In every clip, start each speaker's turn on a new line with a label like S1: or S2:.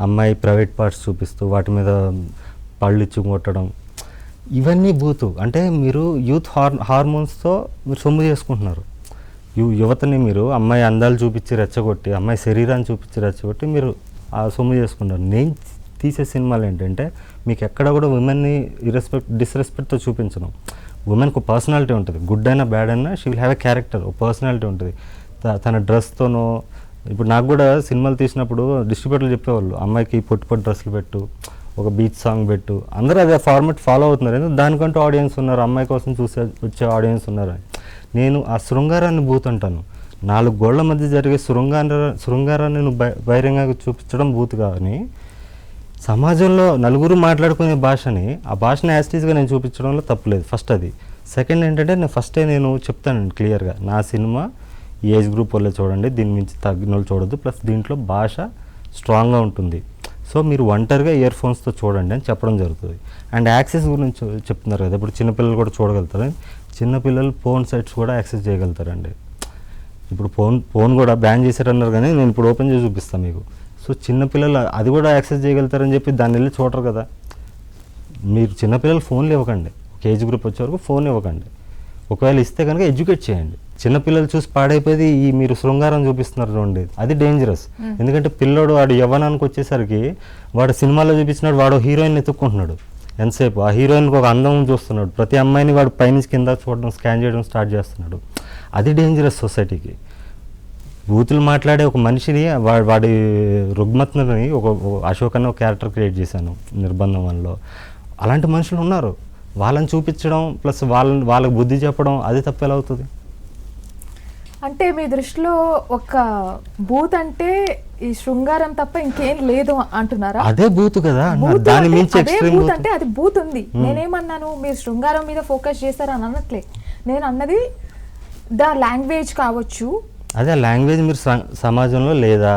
S1: అమ్మాయి private parts చూపిస్తూ వాటి మీద పళ్ళు ఇచ్చి కొట్టడం. ఇవన్నీ బూతు. అంటే మీరు యూత్ హార్ హార్మోన్స్తో మీరు సొమ్ము చేసుకుంటున్నారు. యు యువతని మీరు అమ్మాయి అందాలు చూపించి రెచ్చగొట్టి అమ్మాయి శరీరాన్ని చూపించి రెచ్చగొట్టి మీరు ఆ సొమ్ము చేసుకుంటారు నేను తీసే సినిమాలు ఏంటంటే మీకు ఎక్కడ కూడా ఉమెన్ని ఇరెస్పెక్ట్ డిస్రెస్పెక్ట్తో చూపించడం ఉమెన్కు ఒక పర్సనాలిటీ ఉంటుంది. గుడ్ అయినా బ్యాడ్ అయినా she will have a character ఒక పర్సనాలిటీ ఉంటుంది. త- తన డ్రెస్తోనో ఇప్పుడు నాకు కూడా సినిమాలు తీసినప్పుడు డిస్ట్రిబ్యూటర్లు చెప్పేవాళ్ళు అమ్మాయికి పొట్టి పొట్టి డ్రెస్సులు పెట్టు ఒక బీచ్ సాంగ్ పెట్టు. అందరూ అదే ఫార్మాట్ ఫాలో అవుతున్నారు. ఎందుకంటే దానికంటూ ఆడియన్స్ ఉన్నారు అమ్మాయి కోసం చూసే వచ్చే ఆడియన్స్ ఉన్నారు? నేను ఆ శృంగారాన్ని బూత్ అంటాను నాలుగు గోళ్ళ మధ్య జరిగే శృంగార శృంగారాన్ని నువ్వు బై- బహిరంగంగా చూపించడం బూత్ కానీ సమాజంలో నలుగురు మాట్లాడుకునే భాషని ఆ భాషని యాస్టీస్గా నేను చూపించడంలో తప్పులేదు. ఫస్ట్ అది. సెకండ్ ఏంటంటే నేను ఫస్టే నేను చెప్తానండి క్లియర్గా. నా సినిమా ఏజ్ గ్రూప్ వాళ్ళే చూడండి దీని మించి తగ్గిన వాళ్ళు చూడొద్దు. ప్లస్ దీంట్లో భాష స్ట్రాంగ్గా ఉంటుంది. సో మీరు ఒంటరిగా ఇయర్ ఫోన్స్తో చూడండి అని చెప్పడం జరుగుతుంది. అండ్ యాక్సెస్ గురించి చెప్తున్నారు కదా ఇప్పుడు చిన్నపిల్లలు కూడా చూడగలుగుతారు? చిన్నపిల్లలు ఫోన్ సైట్స్ కూడా యాక్సెస్ చేయగలుగుతారండి. ఇప్పుడు ఫోన్ ఫోన్ కూడా బ్యాన్ చేశారన్నారు కానీ నేను ఇప్పుడు ఓపెన్ చేసి చూపిస్తాను మీకు. సో చిన్నపిల్లలు అది కూడా యాక్సెస్ చేయగలుగుతారని చెప్పి దాన్ని వెళ్ళి చూడరు కదా. మీరు చిన్నపిల్లలు ఫోన్లు ఇవ్వకండి. ఒక ఏజ్ గ్రూప్ వచ్చే వరకు ఫోన్ ఇవ్వకండి. ఒకవేళ ఇస్తే కనుక ఎడ్యుకేట్ చేయండి. చిన్నపిల్లలు చూసి పాడైపోయి ఈ మీరు శృంగారం చూపిస్తున్నారు చూడండి. అది డేంజరస్ ఎందుకంటే పిల్లోడు వాడు యవ్వనానికి వచ్చేసరికి వాడు సినిమాలో చూపించినాడు వాడు హీరోయిన్ ఎత్తుక్కుంటున్నాడు. ఎంతసేపు? ఆ హీరోయిన్కి ఒక అందం చూస్తున్నాడు. ప్రతి అమ్మాయిని వాడు పైనుంచి కింద చూడడం స్కాన్ చేయడం స్టార్ట్ చేస్తున్నాడు. అది డేంజరస్ సొసైటీకి బూతులు మాట్లాడే ఒక మనిషిని వా- వాడి రుగ్మతని ఒక అశోక్ అనే ఒక క్యారెక్టర్ క్రియేట్ చేశాను నిర్బంధం వనలో. అలాంటి మనుషులు ఉన్నారు. వాళ్ళని చూపించడం ప్లస్ వాళ్ళని వాళ్ళకి బుద్ధి చెప్పడం అది తప్పు ఎలా అవుతుంది?
S2: అంటే మీ దృష్టిలో ఒక బూత్ అంటే ఈ శృంగారం తప్ప ఇంకేం లేదు అంటున్నారా?
S1: అదే బూత్ కదా దాని మించి
S2: అదే బూత్ అంటే అది బూత్ ఉంది. నేనేమన్నాను మీరు శృంగారం మీద ఫోకస్ చేశారు అని అనట్లే. నేను అన్నది ద లాంగ్వేజ్ కావచ్చు.
S1: అదే లాంగ్వేజ్ మీరు సమాజంలో లేదా?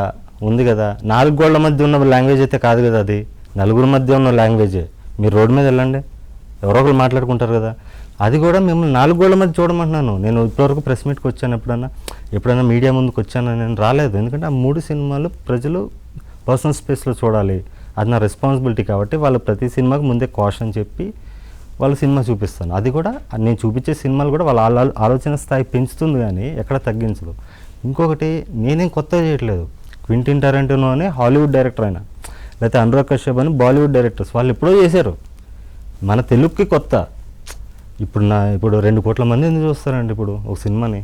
S1: ఉంది కదా. నాలుగు గోళ్ళ మధ్య ఉన్న లాంగ్వేజ్ అయితే కాదు కదా అది. నలుగురు మధ్య ఉన్న లాంగ్వేజే. మీరు రోడ్డు మీద వెళ్ళండి. ఎవరో ఒకరు మాట్లాడుకుంటారు కదా. అది కూడా మిమ్మల్ని నాలుగు గోళ్ళ మధ్య చూడమంటున్నాను. నేను ఇప్పటివరకు ప్రెస్ మీట్కి వచ్చాను ఎప్పుడన్నా ఎప్పుడైనా మీడియా ముందుకు వచ్చాను నేను రాలేదు. ఎందుకంటే ఆ మూడు సినిమాలు ప్రజలు పర్సనల్ స్పేస్లో చూడాలి. అది నా రెస్పాన్సిబిలిటీ కాబట్టి వాళ్ళు ప్రతి సినిమాకి ముందే కాషన్ చెప్పి వాళ్ళ సినిమా చూపిస్తాను. అది కూడా నేను చూపించే సినిమాలు కూడా వాళ్ళ ఆలో- ఆలోచన స్థాయి పెంచుతుంది కానీ ఎక్కడ తగ్గించదు. ఇంకొకటి నేనేం కొత్తగా చేయట్లేదు. క్వింటిన్ టరెంటినో అని హాలీవుడ్ డైరెక్టర్ అయినా లేకపోతే అనురాగ్ కశ్యప్ అని బాలీవుడ్ డైరెక్టర్స్ వాళ్ళు ఎప్పుడో చేశారు. మన తెలుగుకి కొత్త. ఇప్పుడు నా ఇప్పుడు రెండు కోట్ల మంది ఎందుకు చూస్తారండి ఇప్పుడు ఒక సినిమాని?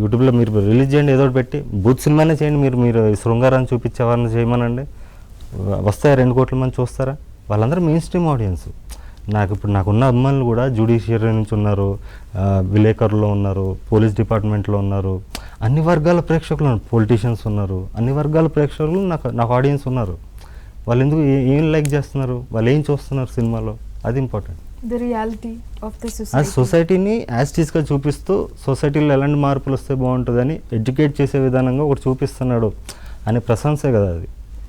S1: యూట్యూబ్లో మీరు రిలీజ్ చేయండి ఏదో ఒకటి పెట్టి బూత్ సినిమానే చేయండి మీరు మీరు శృంగారాన్ని చూపించేవారిని చేయమనండి. వస్తాయి వస్తాయా రెండు కోట్ల మంది చూస్తారా? వాళ్ళందరూ మెయిన్ స్ట్రీమ్ ఆడియన్స్ నాకు ఇప్పుడు నాకున్న అభిమానులు కూడా జ్యుడిషియరీ నుంచి ఉన్నారు విలేకరులో ఉన్నారు పోలీస్ డిపార్ట్మెంట్లో ఉన్నారు అన్ని వర్గాల ప్రేక్షకులు ఉన్నారు పొలిటీషియన్స్ ఉన్నారు అన్ని వర్గాల ప్రేక్షకులు నాకు నాకు ఆడియన్స్ ఉన్నారు. వాళ్ళు ఎందుకు ఏ- లైక్ చేస్తున్నారు? వాళ్ళు ఏం చూస్తున్నారు సినిమాలో? అది important.
S2: The reality of the
S1: uh
S2: society.
S1: సొసైటీని యాస్టీస్గా చూపిస్తూ సొసైటీలో ఎలాంటి మార్పులు వస్తే బాగుంటుందని ఎడ్యుకేట్ చేసే విధానంగా ఒకటి చూపిస్తున్నాడు అనే ప్రశంసే కదా అది.